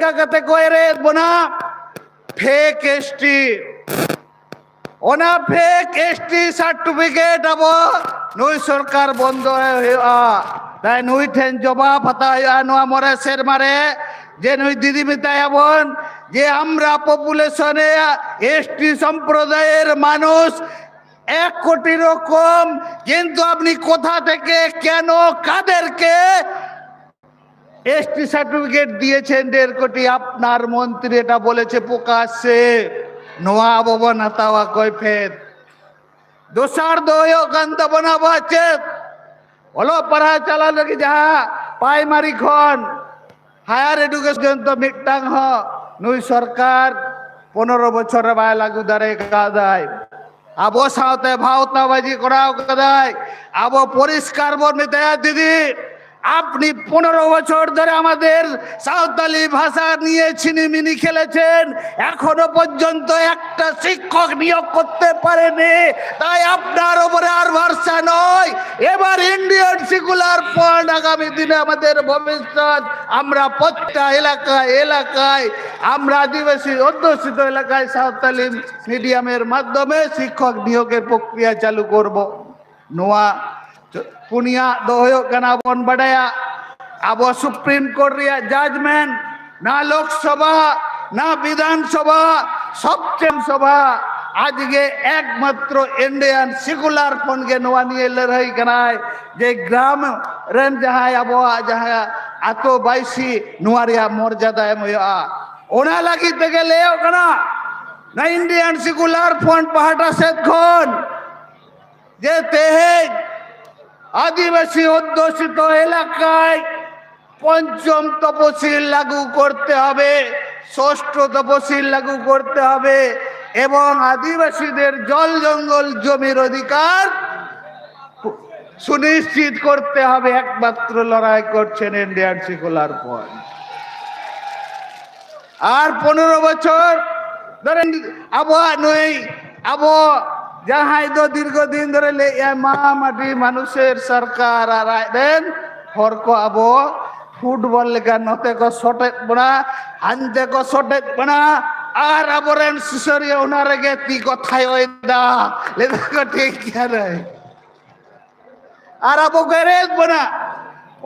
কাকাতে কয়ে রে fake ST ওনা ফেক এসটি সার্টিফিকেট আব, নুই সরকার বন্ধ হইয়া তাই নুই ঠেন জবা ফাতা হইয়া নোয়া মরে সের মারে। যে নুই দিদি মিতাই আবন, যে আমরা পপুলেশনে এসটি সম্প্রদায়ের মানুষ, এক কোটি রকম কিন্তু আপনি কোথা থেকে, কেন, কাদেরকে এসটি সার্টিফিকেট দিয়েছেন দেড় কোটি, আপনার মন্ত্রী এটা বলেছে প্রকাশ্যে। নোয়া কৈফেত দোসার দোয় বনাবা চেত হলো পড়া চালা লাগি যাহা প্রাইমারি খন। হায়ার এডুকেশন তো মিটাং হ নুই সরকার পনেরো বছরে বাই লাগু দাঁড়ে কাদায়। আবো সাথে ভাওতাবাজি করাও কাদায়। আবো পরিষ্কার বর্ণিতে দিদি? আপনি পনেরো বছর ধরে আমাদের সাঁওতালি ভাষা নিয়ে ছিনিমিনি খেলেছেন, এখনও পর্যন্ত একটা শিক্ষক নিয়োগ করতে পারেনি, তাই আপনার উপরে আর ভরসা নয়। এবার ইন্ডিয়ান সিকুলার ফন্ড আগামী দিনে আমাদের ভবিষ্যৎ, আমরা প্রত্যেকটা এলাকায় এলাকায়, আমরা আদিবাসী অধ্যুষিত এলাকায় সাঁওতালি মিডিয়ামের মাধ্যমে শিক্ষক নিয়োগের প্রক্রিয়া চালু করব। নোয়া ᱯᱩᱱᱭᱟ ᱫᱚ ᱦᱩᱭᱩᱜ ᱠᱟᱱᱟ ᱵᱚᱱ ᱵᱟᱰᱟᱭᱟ ᱟᱵᱚ ᱥᱩᱯᱨᱤᱢ ᱠᱳᱨᱴ ᱨᱮᱭᱟᱜ ᱡᱟᱡᱽᱢᱮᱱᱴ आज के एकमात्र इंडियन सेकुलर फ़ोन के लड़ाई कनाय जे ग्राम रन जहाँ अब जहाँ आतो बाईसी नुआरिया मर्यादा मुया ओना लगी तके ले कना ना इंडियन सेकुलर फ़ोन पहाटा सेत जे तेहे আদিবাসী অধ্যুষিত এলাকায় পঞ্চম তপশিল লাগু করতে হবে, ষষ্ঠ তপশিল লাগু করতে হবে এবং আদিবাসীদের জল জঙ্গল জমির অধিকার সুনিশ্চিত করতে হবে। একমাত্র লড়াই করছেন ইন্ডিয়ান সিকুলার ফ্রন্ট আর পনেরো বছর ধরেন আবহাওয়া নই আবো যাহাই তো দীর্ঘদিন ধরে মাটি মানুষের সরকার আর দেন হরক আবো, ফুটবল লেখা নতে কো সটেজ বনা, হানতে কো সটেজ বনা, আর আবরেন সুসরিয়া উনারে গে তি কথাই ওই দা লেদা কো ঠিক রে আর আবো গেরে বনা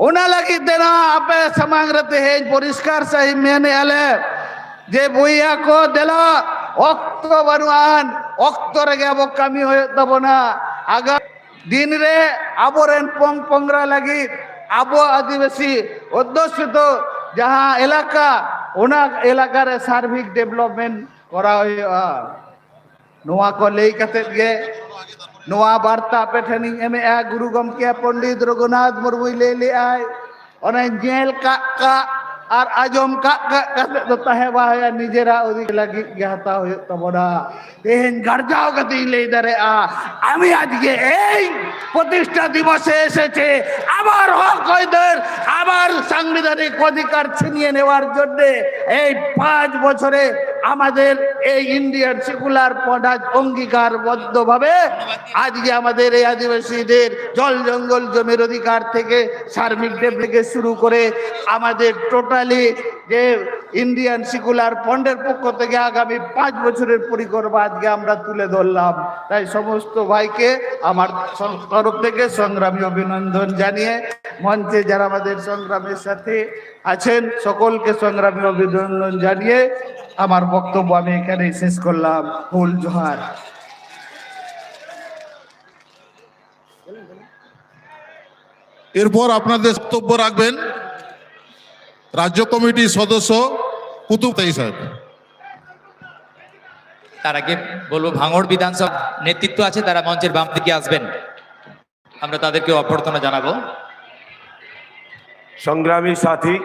ওনা লাগি দেনা আপে সমাং হে পরিষ্কার সহি মেনে আলে, যে বইয়া কো দেলা অক্ত বানুয়ান অক্ত রেগে আবো কামি হয়ে তব না। আগা দিন রে আবরেন পং পংরা লাগি আবো আদিবাসী অধ্যুষিত, যাহা এলাকা, ওনা এলাকার সার্বিক ডেভেলপমেন্ট করা হইয়া নোয়া কো লেই কাতেত গে, নোয়া বার্তা পেঠেনি, এমে আ গুরু গমকে পণ্ডিত রঘুনাথ মুর্মুই লে লে আয় অনে জেল কা কা আর আজম কা কা কাতে তো তাহে বায়া নিজেরা ওদিক লাগি গে হাতা হইত তবনা তেহেন গার্জাও কাতে লেই দারে আ। আমি আজকে এই প্রতিষ্ঠা দিবসে এসেছে আমার হক আবার সাংবিধানিক অধিকার ছিনিয়ে নেওয়ার জন্যে এই পাঁচ বছরে আমাদের এই ইন্ডিয়ান সেকুলার পদাজ অঙ্গীকারবদ্ধভাবে আজকে আমাদের এই আদিবাসীদের জল জঙ্গল জমির অধিকার থেকে সার্বিক থেকে শুরু করে আমাদের টোটালি যে ইন্ডিয়ান সিকুলার ফন্ডের পক্ষ থেকে আগামী পাঁচ বছরের পরিকল্পনা আজকে আমরা তুলে ধরলাম। তাই সমস্ত ভাইকে আমার তরফ থেকে সংগ্রামী অভিনন্দন জানিয়ে মঞ্চে যারা আমাদের সংগ্রামের সাথে আছেন সকলকে সংগ্রামী অভিনন্দন জানিয়ে আমার বক্তব্য আমি এখানেই শেষ করলাম। ফুল জোহার। এরপর আপনাদের বক্তব্য রাখবেন রাজ্য কমিটির সদস্য কুতুব তাই সাহেব। তার আগে বলব ভাঙড় বিধানসভা নেতৃত্ব আছে তারা মঞ্চের বাম দিকে আসবেন। আমরা তাদেরকে অভ্যর্থনা জানাব। সংগ্রামী সাথী,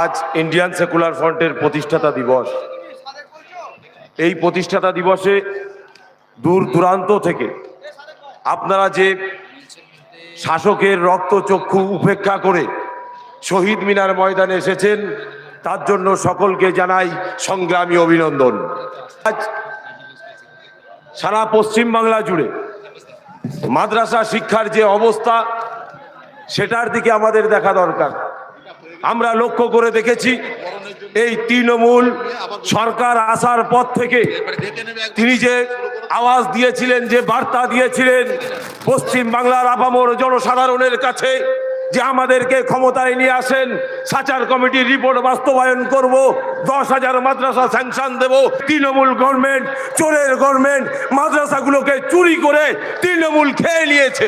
আজ ইন্ডিয়ান সেকুলার ফ্রন্টের প্রতিষ্ঠাতা দিবস। এই প্রতিষ্ঠাতা দিবসে দূর দূরান্ত থেকে আপনারা যে শাসকের রক্তচক্ষু উপেক্ষা করে শহীদ মিনার ময়দানে এসেছেন, তার জন্য সকলকে জানাই সংগ্রামী অভিনন্দন। আজ সারা পশ্চিম বাংলা জুড়ে মাদ্রাসা শিক্ষার যে অবস্থা সেটার দিকে আমাদের দেখা দরকার। আমরা লক্ষ্য করে দেখেছি, এই তৃণমূল সরকার আসার পর থেকে তিনি যে আওয়াজ দিয়েছিলেন, যে বার্তা দিয়েছিলেন পশ্চিম বাংলার আপামর জনসাধারণের কাছে, যে আমাদেরকে ক্ষমতায় নিয়ে আসেন, সাচার কমিটির রিপোর্ট বাস্তবায়ন করব, দশ হাজার মাদ্রাসা স্যাংশন দেব, তৃণমূল গভর্নমেন্ট, চোরের গভর্নমেন্ট মাদ্রাসাগুলোকে চুরি করে তৃণমূল খেয়ে নিয়েছে।